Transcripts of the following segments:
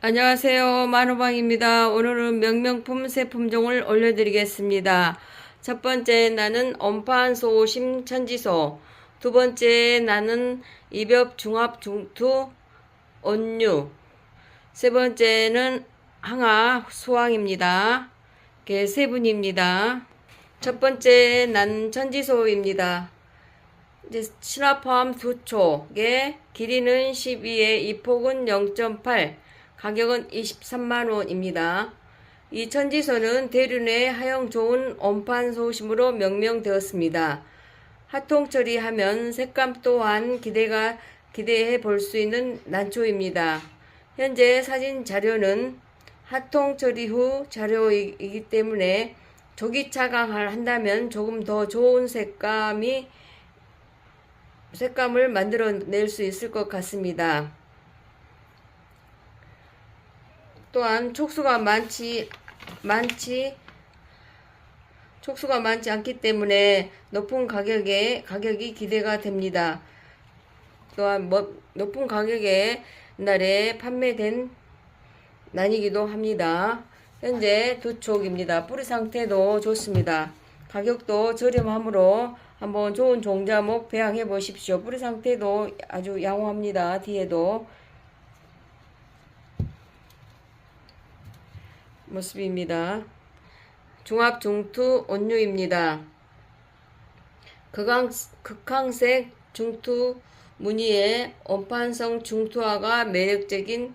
안녕하세요. 만호방입니다. 오늘은 명명품 새 품종을 올려드리겠습니다. 첫 번째 나는 엄판 소심 천지소. 두 번째 나는 이벽 중합 중투 온유. 세 번째는 항아 수왕입니다. 이렇게 세 분입니다. 첫 번째 난 천지소입니다. 이제 신화 포함 두 촉에 길이는 12에 이폭은 0.8, 가격은 23만 원입니다. 이 천지소는 대륜의 하영 좋은 온판 소심으로 명명되었습니다. 하통 처리하면 색감 또한 기대가 기대해 볼 수 있는 난초입니다. 현재 사진 자료는 하통 처리 후 자료이기 때문에 조기 차강을 한다면 조금 더 좋은 색감이 색감을 만들어낼 수 있을 것 같습니다. 또한 촉수가 많지 많지 촉수가 많지 않기 때문에 높은 가격에 가격이 기대가 됩니다. 또한 뭐, 높은 가격에 날에 판매된 난이기도 합니다. 현재 두 촉입니다. 뿌리 상태도 좋습니다. 가격도 저렴하므로 한번 좋은 종자목 배양해 보십시오. 뿌리 상태도 아주 양호합니다. 뒤에도 모습입니다. 중합 중투 온유입니다. 극강, 극항색 중투 무늬의 원판성 중투화가 매력적인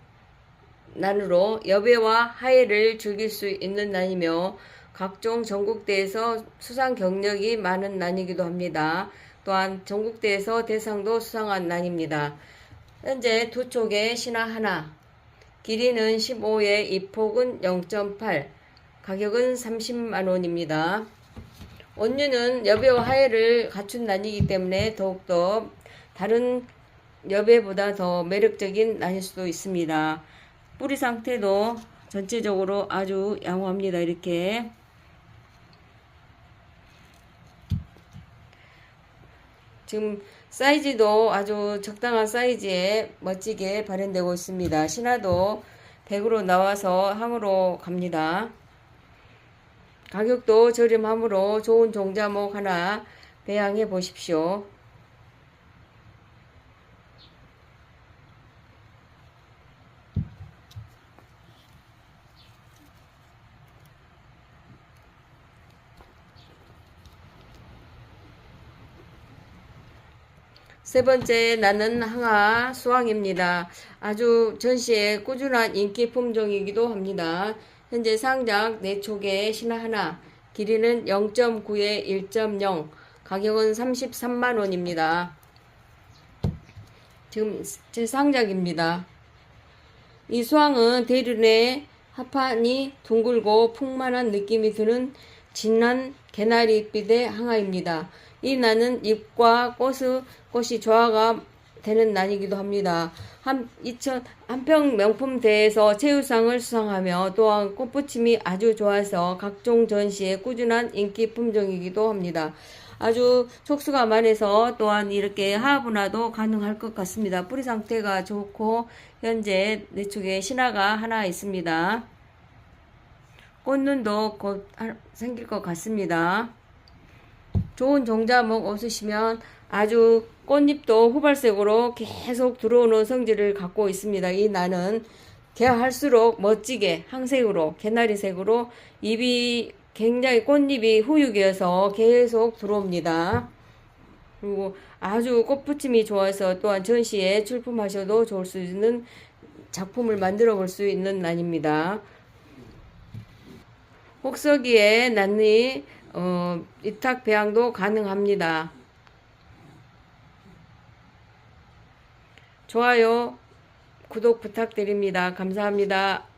난으로 여배와 하해를 즐길 수 있는 난이며 각종 전국대에서 수상 경력이 많은 난이기도 합니다. 또한 전국대에서 대상도 수상한 난입니다. 현재 두 촉에 신화 하나, 길이는 15에 입폭은 0.8, 가격은 30만원입니다. 원유는 여배와 하해를 갖춘 난이기 때문에 더욱더 다른 여배보다 더 매력적인 난일 수도 있습니다. 뿌리 상태도 전체적으로 아주 양호합니다. 이렇게 지금 사이즈도 아주 적당한 사이즈에 멋지게 발현되고 있습니다. 신화도 100으로 나와서 항으로 갑니다. 가격도 저렴하므로 좋은 종자목 하나 배양해 보십시오. 세 번째 나는 항아 수왕입니다. 아주 전시에 꾸준한 인기 품종이기도 합니다. 현재 상장 4촉에 신화 하나, 길이는 0.9에 1.0, 가격은 33만 원입니다. 지금 제 상작입니다. 이 수왕은 대륜의 하판이 둥글고 풍만한 느낌이 드는 진한 개나리빛의 항아입니다. 이 난은 잎과 꽃의, 꽃이 조화가 되는 난이기도 합니다. 한, 2000, 한평 명품 대회에서 최우상을 수상하며 또한 꽃붙임이 아주 좋아서 각종 전시에 꾸준한 인기 품종이기도 합니다. 아주 촉수가 많아서 또한 이렇게 하분화도 가능할 것 같습니다. 뿌리 상태가 좋고 현재 내 쪽에 신화가 하나 있습니다. 꽃눈도 곧 생길 것 같습니다. 좋은 종자목 없으시면 아주 꽃잎도 후발색으로 계속 들어오는 성질을 갖고 있습니다. 이 나는 개할수록 멋지게 항색으로 개나리색으로 잎이 굉장히 꽃잎이 후육이어서 계속 들어옵니다. 그리고 아주 꽃붙임이 좋아서 또한 전시에 출품하셔도 좋을 수 있는 작품을 만들어 볼 수 있는 난입니다. 혹서기에 난리 어, 위탁 배양도 가능합니다. 좋아요, 구독 부탁드립니다. 감사합니다.